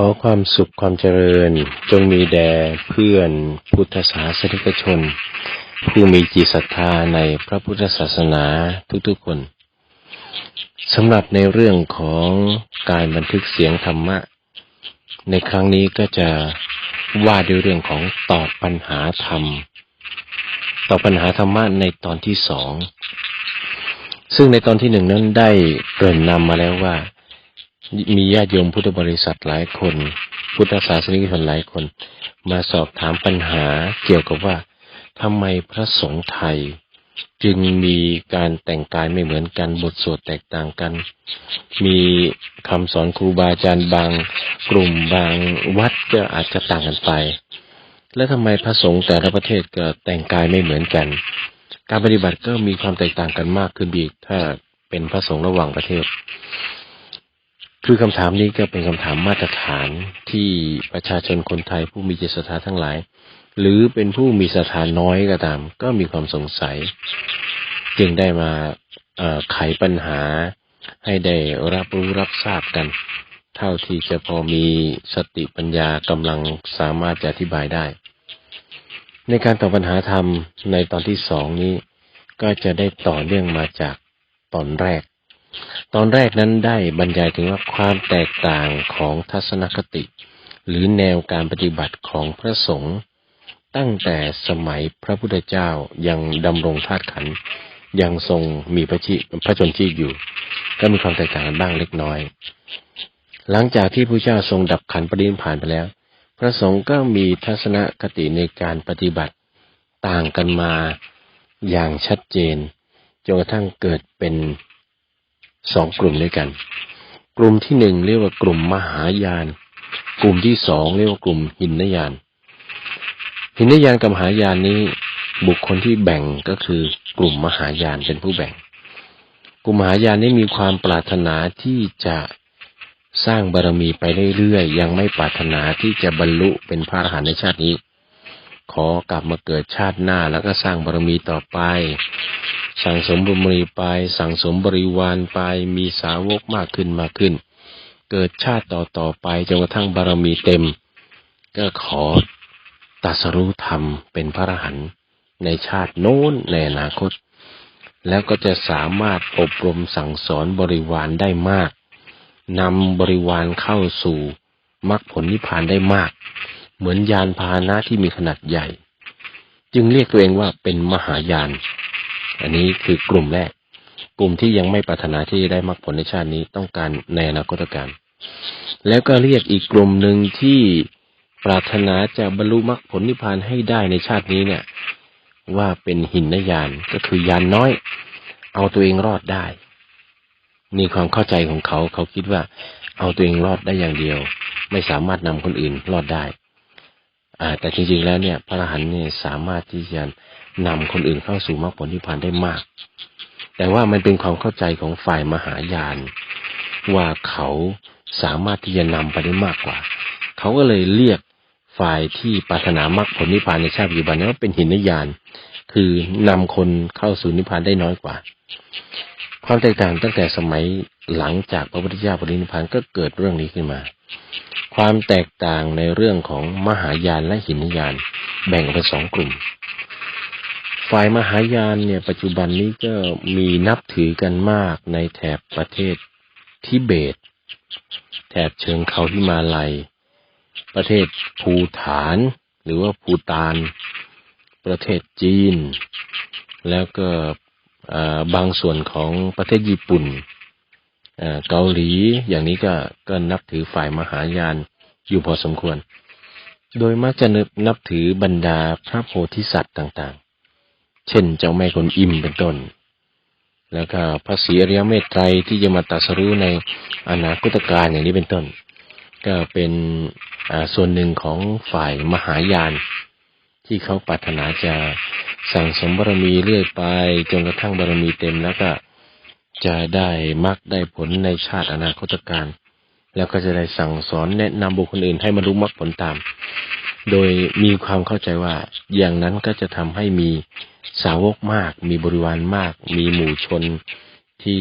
ขอความสุขความเจริญ จงมีแด่เพื่อนพุทธศาสนิกชน ผู้มีจิตศรัทธาในพระพุทธศาสนาทุกๆคนสำหรับในเรื่องของการบันทึกเสียงธรรมะ ในครั้งนี้ก็จะว่าด้วยเรื่องของตอบปัญหาธรรม ตอบปัญหาธรรมะในตอนที่สอง ซึ่งในตอนที่หนึ่งนั้นได้เกริ่นนำมาแล้วว่า มีญาติโยมพุทธบริษัทหลายคน พุทธศาสนิกชนหลายคน มาสอบถามปัญหาเกี่ยวกับว่าทำไมพระสงฆ์ไทย จึงมีการแต่งกายไม่เหมือนกันบทสวดแตกต่างกัน มีคำสอนครูบาอาจารย์บางกลุ่มบางวัดก็อาจจะต่างกันไป และทำไมพระสงฆ์แต่ละประเทศก็แต่งกายไม่เหมือนกัน การปฏิบัติก็มีความแตกต่างกันมากขึ้นอีกถ้าเป็นพระสงฆ์ระหว่างประเทศ คือคำถามนี้ก็เป็นคำถามมาตรฐานที่ประชาชนคนไทยผู้มีจิตศรัทธาทั้งหลาย หรือเป็นผู้มีศรัทธาน้อยก็ตาม ก็มีความสงสัย จึงได้มาไขปัญหาให้ได้รับรู้รับทราบกัน เท่าที่จะพอมีสติปัญญากำลังสามารถจะอธิบายได้ ในการตอบปัญหาธรรมในตอนที่สองนี้ ก็จะได้ต่อเนื่องมาจากตอนแรก ตอนแรกนั้นได้บรรยายถึงว่าความแตกต่างของทัศนคติ หรือแนวการปฏิบัติของพระสงฆ์ตั้งแต่สมัยพระพุทธเจ้ายังดำรงธาตุขันยังทรงมีพระชิพระชนชีพอยู่ ก็มีความแตกต่างกันบ้างเล็กน้อย หลังจากที่พระเจ้าทรงดับขันธ์ปรินิพพานไปแล้ว พระสงฆ์ก็มีทัศนคติในการปฏิบัติต่างกันมาอย่างชัดเจนจนกระทั่งเกิดเป็น สองกลุ่มด้วยกัน กลุ่มที่หนึ่งเรียกว่ากลุ่มมหายาน กลุ่มที่สองเรียกว่ากลุ่มหินยาน หินยานกับมหายานนี้ บุคคลที่แบ่งก็คือกลุ่มมหายานเป็นผู้แบ่ง กลุ่มมหายานนี้มีความปรารถนาที่จะสร้างบารมีไปเรื่อยๆยังไม่ปรารถนาที่จะบรรลุเป็นพระอรหันต์ในชาตินี้ ขอกลับมาเกิดชาติหน้าแล้วก็สร้างบารมีต่อไป สั่งสมบารมีไป สั่งสมบริวารไป มีสาวกมากขึ้นมากขึ้น เกิดชาติต่อต่อไปจนกระทั่งบารมีเต็ม ก็ขอตัสรู้ธรรมเป็นพระอรหันต์ในชาติโน้นในอนาคต แล้วก็จะสามารถอบรมสั่งสอนบริวารได้มากนำบริวารเข้าสู่มรรคผลนิพพานได้มาก เหมือนยานพาหนะที่มีขนาดใหญ่ จึงเรียกตัวเองว่าเป็นมหายาน อันนี้คือกลุ่มแรก กลุ่มที่ยังไม่ปรารถนาที่จะได้มรรคผลในชาตินี้ต้องการในอนาคตการแล้วก็เรียกอีกกลุ่มหนึ่งที่ปรารถนาจะบรรลุมรรคผลนิพพานให้ได้ในชาตินี้เนี่ย ว่าเป็นหินนยานก็คือยานน้อย เอาตัวเองรอดได้มีความเข้าใจของเขาเขาคิดว่า เอาตัวเองรอดได้อย่างเดียว ไม่สามารถนำคนอื่นรอดได้ แต่จริงๆแล้วเนี่ย พระอรหันต์เนี่ยสามารถที่จะนำคนอื่นเข้าสู่มรรคผลนิพพานได้มาก แต่ว่ามันเป็นความเข้าใจของฝ่ายมหายาน ว่าเขาสามารถที่จะนำไปได้มากกว่า เขาก็เลยเรียกฝ่ายที่ปรารถนามรรคผลนิพพานในชาติปัจจุบันนี้ว่าเป็นหินยาน คือนำคนเข้าสู่นิพพานได้น้อยกว่า ความแตกต่างตั้งแต่สมัยหลังจากพระพุทธเจ้าปรินิพพานก็เกิดเรื่องนี้ขึ้นมา ความแตกต่างในเรื่องของมหายานและหินยาน แบ่งเป็นสองกลุ่ม ฝ่ายมหายานเนี่ยปัจจุบันนี้ก็มีนับถือกันมากในแถบประเทศทิเบต แถบเชิงเขาหิมาลัย ประเทศภูฐาน หรือว่าภูตาน ประเทศจีน แล้วก็บางส่วนของประเทศญี่ปุ่น เกาหลีอย่างนี้ก็ก็นับถือฝ่ายมหายานอยู่พอสมควร โดยมักจะนับถือบรรดาพระโพธิสัตว์ต่างๆ เช่นเจ้าแม่คนอิมเป็นต้น แล้วก็พระศรีอริยเมตไตรที่จะมาตรัสรู้ในอนาคตการอย่างนี้เป็นต้น ก็เป็นส่วนหนึ่งของฝ่ายมหายานที่เขาปรารถนาจะสั่งสมบารมีเรื่อยไป จนกระทั่งบารมีเต็มแล้วก็ จะได้มรรคได้ผลในชาติอนาคตการ แล้วก็จะได้สั่งสอนแนะนำบุคคลอื่นให้มารู้มรรคผลตาม โดยมีความเข้าใจว่าอย่างนั้นก็จะทำให้มีสาวกมาก มีบริวารมาก มีหมู่ชนที่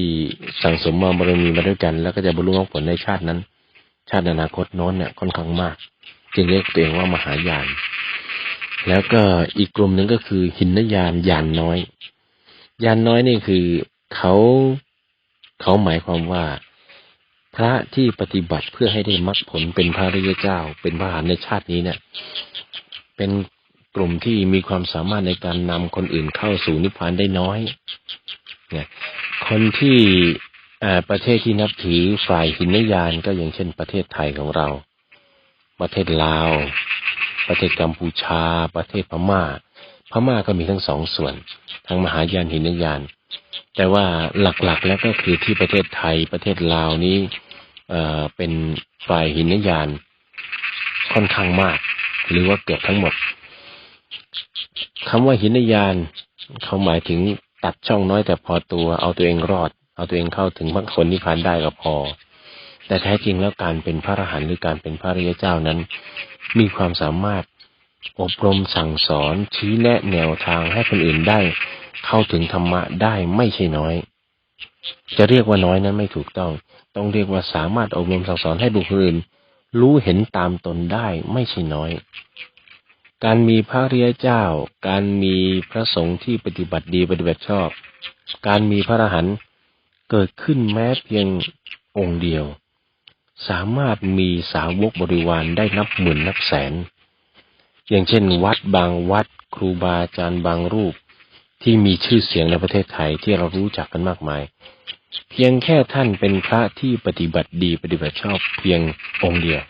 สั่งสมมาบารมีมาด้วยกัน แล้วก็จะบรรลุมรรคผลในชาตินั้น ชาติอนาคตน้นเนี่ยค่อนข้างมาก จึงเรียกตัวเองว่ามหายาน แล้วก็อีกกลุ่มหนึ่งก็คือหินยานยานน้อย ยานน้อยนี่คือ เขาเขาหมายความว่าพระที่ปฏิบัติเพื่อให้ได้มรรคผลเป็นพระริยเจ้า เป็นพระหันในชาตินี้เนี่ย เป็นกลุ่มที่มีความสามารถในการนำคนอื่นเข้าสู่นิพพานได้น้อยเนี่ยคนที่ประเทศที่นับถือฝ่ายหินยานก็อย่างเช่นประเทศไทยของเรา ประเทศลาว ประเทศกัมพูชา ประเทศพม่า พม่าก็มีทั้งสองส่วน ทั้งมหายานหินยาน แต่ว่าหลักๆแล้วก็คือที่ประเทศไทยประเทศลาวนี้เอ่อเป็นฝ่ายหินยานค่อนข้างมาก หรือว่าเกือบทั้งหมดคำว่าหินยานเขาหมายถึงตัดช่องน้อยแต่พอตัวเอาตัวเองรอด เอาตัวเองเข้าถึงมรรคผลนิพพานได้ก็พอ แต่แท้จริงแล้วการเป็นพระอรหันต์หรือการเป็นพระริยเจ้านั้น มีความสามารถ อบรมสั่งสอนชี้แนะแนวทางให้คนอื่นได้ เข้าถึงธรรมะได้ไม่ใช่น้อย จะเรียกว่าน้อยนั้นไม่ถูกต้อง ต้องเรียกว่าสามารถอบรมสั่งสอนให้บุคคลอื่น รู้เห็นตามตนได้ไม่ใช่น้อย การมีพระอริยเจ้า การมีพระสงฆ์ที่ปฏิบัติดีปฏิบัติชอบ การมีพระอรหันต์เกิดขึ้นแม้เพียงองค์เดียว สามารถมีสาวกบริวารได้นับหมื่นนับแสน อย่างเช่น วัดบางวัดครูบาอาจารย์บางรูป ที่มีชื่อเสียงในประเทศไทยที่เรารู้จักกันมากมาย เพียงแค่ท่านเป็นพระที่ปฏิบัติดีปฏิบัติชอบเพียงองค์เดียว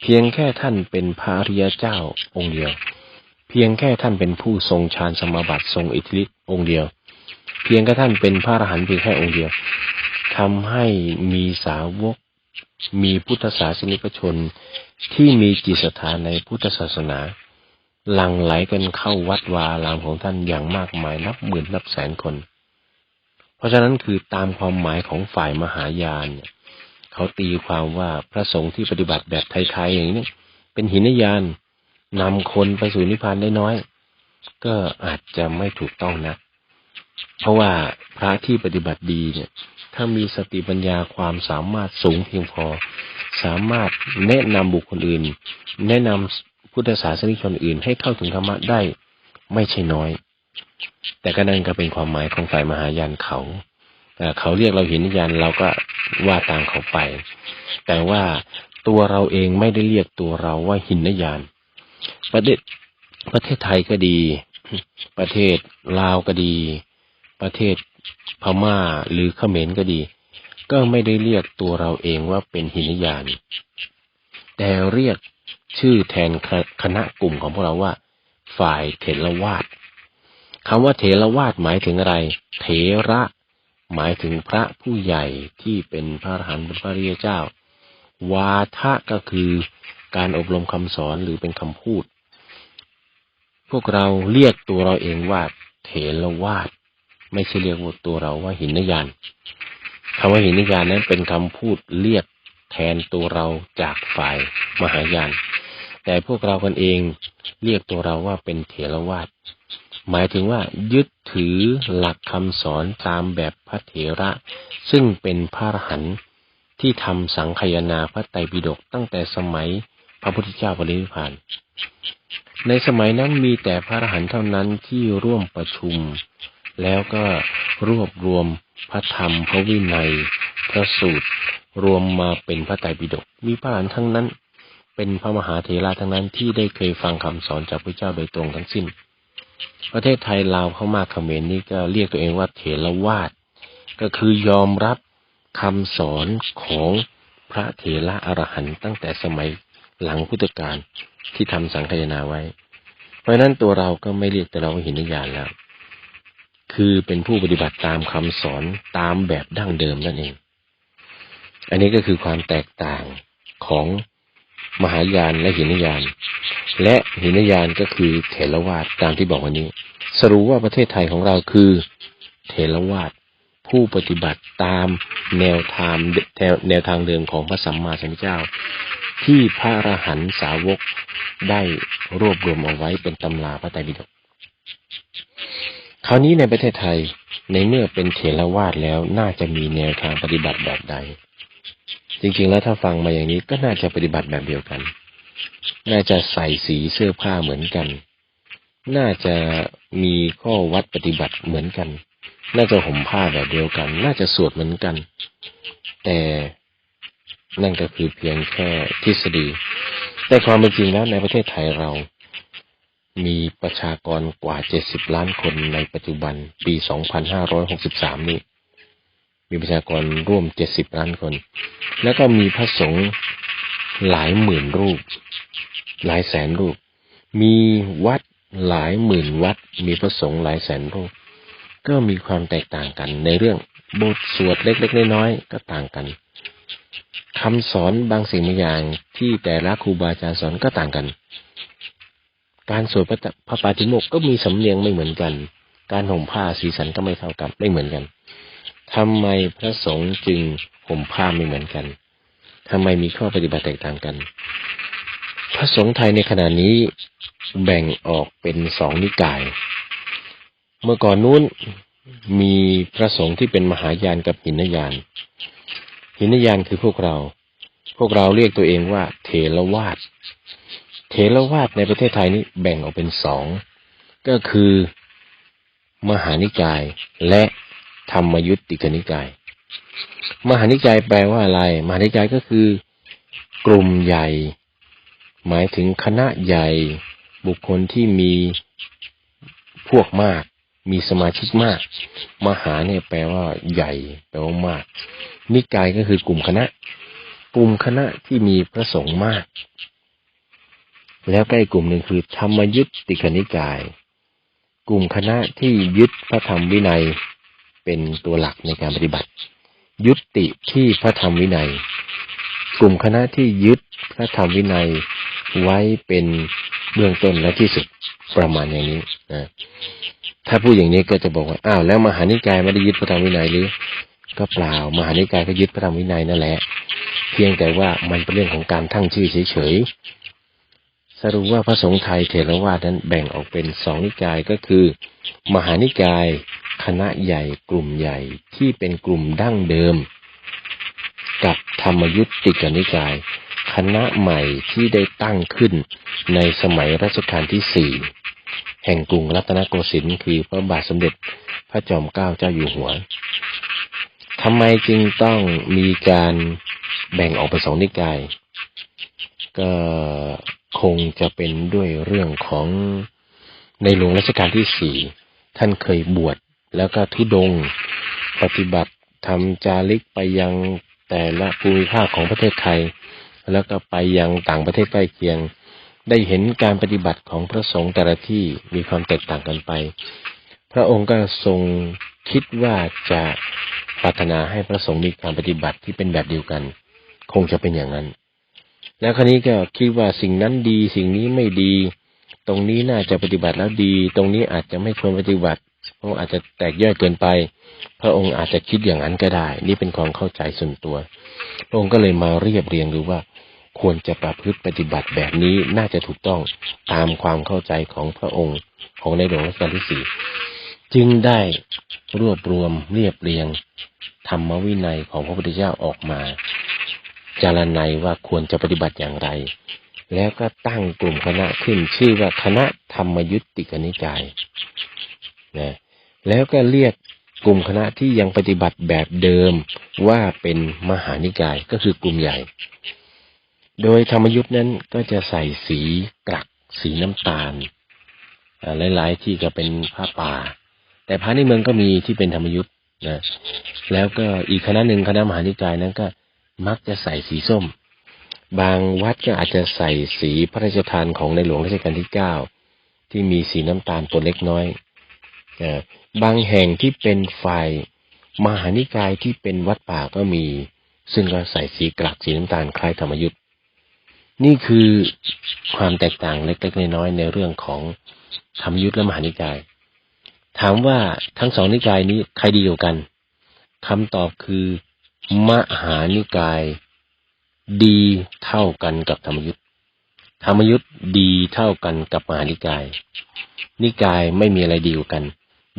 เพียงแค่ท่านเป็นพระริยเจ้าองค์เดียว เพียงแค่ท่านเป็นผู้ทรงฌานสมาบัติทรงอิทธิฤทธิ์องค์เดียว เพียงแค่ท่านเป็นพระอรหันต์เพียงแค่องค์เดียวทำให้มีสาวกมีพุทธศาสนิกชน ที่มีจิตศรัทธาในพุทธศาสนาหลั่งไหลกันเข้าวัดวาอารามของท่านอย่างมากมายนับหมื่นนับแสนคน เพราะฉะนั้นคือตามความหมายของฝ่ายมหายานเนี่ยเขาตีความว่าพระสงฆ์ที่ปฏิบัติแบบไทยๆอย่างนี้เป็นหินยานนำคนไปสู่นิพพานได้น้อย ก็อาจจะไม่ถูกต้องนะ เพราะว่าพระที่ปฏิบัติดีเนี่ย ถ้ามีสติปัญญาความสามารถสูงเพียงพอ สามารถแนะนำบุคคลอื่น แนะนำพุทธศาสนิกชนอื่น ให้เข้าถึงธรรมะได้ไม่ใช่น้อย แต่ก็นั่นก็เป็นความหมายของฝ่ายมหายานเขาแต่เขาเรียกเราหินยานเราก็ว่าตามเขาไป แต่ว่าตัวเราเองไม่ได้เรียกตัวเราว่าหินยาน ประเทศประเทศไทยก็ดี ประเทศลาวก็ดี ประเทศพม่าหรือเขมรก็ดี ก็ไม่ได้เรียกตัวเราเองว่าเป็นหินยาน แต่เรียกชื่อแทนคณะกลุ่มของพวกเราว่า ฝ่ายเถรวาทคำว่าเถรวาทหมายถึงอะไร เถระ หมายถึงพระผู้ใหญ่ที่เป็นพระอรหันต์พระริยเจ้า วาทะก็คือการอบรมคำสอนหรือเป็นคำพูด พวกเราเรียกตัวเราเองว่าเถรวาท ไม่ใช่เรียกว่าตัวเราว่าหินนิยานคำว่าหินนิยานนั้นเป็นคำพูดเรียกแทนตัวเราจากฝ่ายมหายาน แต่พวกเรากันเองเรียกตัวเราว่าเป็นเถรวาทหมายถึงว่ายึดถือหลักคำสอนตามแบบพระเถระ ซึ่งเป็นพระอรหันต์ที่ทำสังคายนาพระไตรปิฎกตั้งแต่สมัยพระพุทธเจ้าปรินิพพาน ในสมัยนั้นมีแต่พระอรหันต์เท่านั้นที่ร่วมประชุม แล้วก็รวบรวมพระธรรมพระวินัย พระสูตร รวมมาเป็นพระไตรปิฎกมีพระอรหันต์ทั้งนั้น เป็นพระมหาเถระทั้งนั้นที่ได้เคยฟังคำสอนจากพระเจ้าโดยตรงทั้งสิ้น ประเทศไทยลาวเข้ามาเขมรนี่ก็เรียกตัวเองว่าเถรวาทก็คือยอมรับคำสอนของพระเถระอรหันต์ตั้งแต่สมัยหลังพุทธกาลที่ทำสังคายนาไว้ เพราะฉะนั้นตัวเราก็ไม่เรียกแต่เราว่าหินยานแล้ว คือเป็นผู้ปฏิบัติตามคำสอนตามแบบดั้งเดิมนั่นเอง อันนี้ก็คือความแตกต่างของมหายานและหินยาน และหินยานก็คือเถรวาทตามที่บอกวันนี้ สรุปว่าประเทศไทยของเราคือเถรวาทผู้ปฏิบัติตามแนวทางแนวทางเดิมของพระสัมมาสัมพุทธเจ้า ที่พระอรหันตสาวกได้รวบรวมเอาไว้เป็นตำราพระไตรปิฎก คราวนี้ในประเทศไทยในเมื่อเป็นเถรวาทแล้วน่าจะมีแนวทางปฏิบัติแบบใด จริงๆแล้วถ้าฟังมาอย่างนี้ก็น่าจะปฏิบัติแบบเดียวกัน น่าจะใส่สีเสื้อผ้าเหมือนกัน น่าจะมีข้อวัดปฏิบัติเหมือนกัน น่าจะห่มผ้าแบบเดียวกัน น่าจะสวดเหมือนกัน แต่นั่นก็คือเพียงแค่ทฤษฎี แต่ความเป็นจริงแล้วในประเทศไทยเรา มีประชากรกว่า 70 ล้านคนในปัจจุบันปี 2563 นี้มีประชากรร่วม 70 ล้านคน แล้วก็มีพระสงฆ์หลายหมื่นรูป หลายแสนรูป มีวัดหลายหมื่นวัด มีพระสงฆ์หลายแสนรูป ก็มีความแตกต่างกันในเรื่องบทสวดเล็กๆน้อยๆก็ต่างกันคำสอนบางสิ่งบางอย่างที่แต่ละครูบาอาจารย์สอนก็ต่างกัน การสวดพระพระปาฏิโมกข์ก็มีสำเนียงไม่เหมือนกัน การห่มผ้าสีสันก็ไม่เท่ากันไม่เหมือนกันทำไมพระสงฆ์จึงห่มผ้าไม่เหมือนกันทำไมมีข้อปฏิบัติแตกต่างกัน พระสงฆ์ไทยในขณะนี้แบ่งออกเป็นสองนิกาย เมื่อก่อนนู้นมีพระสงฆ์ที่เป็นมหายานกับหินยาน หินยานคือพวกเรา พวกเราเรียกตัวเองว่า เถรวาท เถรวาทในประเทศไทยนี้แบ่งออกเป็นสองก็คือมหานิกายและธรรมยุติกนิกาย มหานิกายแปลว่าอะไร มหานิกายก็คือกลุ่มใหญ่ หมายถึงคณะใหญ่ บุคคลที่มีพวกมาก มีสมาชิกมาก มหาเนี่ยแปลว่าใหญ่ แปลว่ามาก นิกายก็คือกลุ่มคณะ กลุ่มคณะที่มีพระสงฆ์มาก แล้วก็อีกกลุ่มหนึ่งคือธรรมยุติกนิกาย กลุ่มคณะที่ยึดพระธรรมวินัยเป็นตัวหลักในการปฏิบัติ ยุติที่พระธรรมวินัย กลุ่มคณะที่ยึดพระธรรมวินัยไว้เป็นเบื้องต้นและที่สุดประมาณอย่างนี้นะถ้าพูดอย่างนี้ก็จะบอกว่าอ้าวแล้วมหานิกายไม่ได้ยึดพระธรรมวินัยหรือ ก็เปล่ามหานิกายก็ยึดพระธรรมวินัยนั่นแหละ เพียงแต่ว่ามันเป็นเรื่องของการทั้งชื่อเฉยๆ สรุปว่าพระสงฆ์ไทยเถรวาทนั้นแบ่งออกเป็นสองนิกายก็คือ มหานิกาย คณะใหญ่กลุ่มใหญ่ที่เป็นกลุ่มดั้งเดิม กับธรรมยุติกนิกาย คณะใหม่ที่ได้ตั้งขึ้นในสมัยรัชกาลที่สี่แห่งกรุงรัตนโกสินทร์คือพระบาทสมเด็จพระจอมเกล้าเจ้าอยู่หัวทำไมจึงต้องมีการแบ่งออกเป็นสองนิกาย ก็คงจะเป็นด้วยเรื่องของในหลวงรัชกาลที่สี่ท่านเคยบวชแล้วก็ทุดงปฏิบัติทำจาริกไปยังแต่ละภูมิภาคของประเทศไทย แล้วก็ไปยังต่างประเทศใกล้เคียง ได้เห็นการปฏิบัติของพระสงฆ์แต่ละที่มีความแตกต่างกันไป พระองค์ก็ทรงคิดว่าจะปรารถนาให้พระสงฆ์มีการปฏิบัติที่เป็นแบบเดียวกัน คงจะเป็นอย่างนั้น แล้วคราวนี้ก็คิดว่าสิ่งนั้นดี สิ่งนี้ไม่ดี ตรงนี้น่าจะปฏิบัติแล้วดี ตรงนี้อาจจะไม่ควรปฏิบัติพระองค์อาจจะแตกย่อยเกินไป พระองค์อาจจะคิดอย่างนั้นก็ได้ นี่เป็นความเข้าใจส่วนตัว พระองค์ก็เลยมาเรียบเรียงดูว่าควรจะประพฤติปฏิบัติแบบนี้น่าจะถูกต้องตามความเข้าใจของพระองค์ของในหลวงรัชกาลที่สี่จึงได้รวบรวมเรียบเรียงธรรมวินัยของพระพุทธเจ้าออกมา จารณัยว่าควรจะปฏิบัติอย่างไร แล้วก็ตั้งกลุ่มคณะขึ้น ชื่อว่าคณะธรรมยุติกนิกายนะแล้วก็เรียกกลุ่มคณะที่ยังปฏิบัติแบบเดิมว่าเป็นมหานิกายก็คือกลุ่มใหญ่ โดยธรรมยุทธ์นั้นก็จะใส่สีกลักสีน้ำตาลหลายๆที่ก็เป็นผ้าป่า แต่พระในเมืองก็มีที่เป็นธรรมยุทธ์นะแล้วก็อีกคณะหนึ่งคณะมหานิกายนั้นก็ มักจะใส่สีส้ม บางวัดก็อาจจะใส่สีพระราชทานของในหลวงรัชกาลที่เก้าที่มีสีน้ำตาลตัวเล็กน้อยบางแห่งที่เป็นฝ่ายมหานิกายที่เป็นวัดป่าก็มี ซึ่งก็ใส่สีกลักสีน้ำตาลคล้ายธรรมยุทธ์นี่คือความแตกต่างเล็กๆน้อยๆในเรื่องของธรรมยุทธ์และมหานิกาย ถามว่าทั้งสองนิกายนี้ใครดีกว่ากันคำตอบคือ มหานิกาย ดีเท่ากันกับธรรมยุทธ์ธรรมยุทธ์ดีเท่ากันกับมหานิกาย นิกายไม่มีอะไรดีกว่ากัน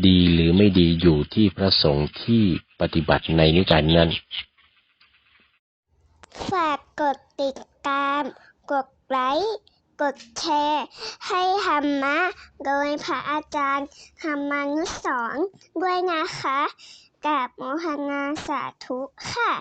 ดีหรือไม่ดีอยู่ที่พระสงฆ์ที่ปฏิบัติในนิกายนั้นฝากกดติดตาม กดไลค์กดแชร์ ให้ธรรมะ โดยพระอาจารย์ธรรมานุสอนด้วยนะคะ กราบโมหนาสาธุค่ะ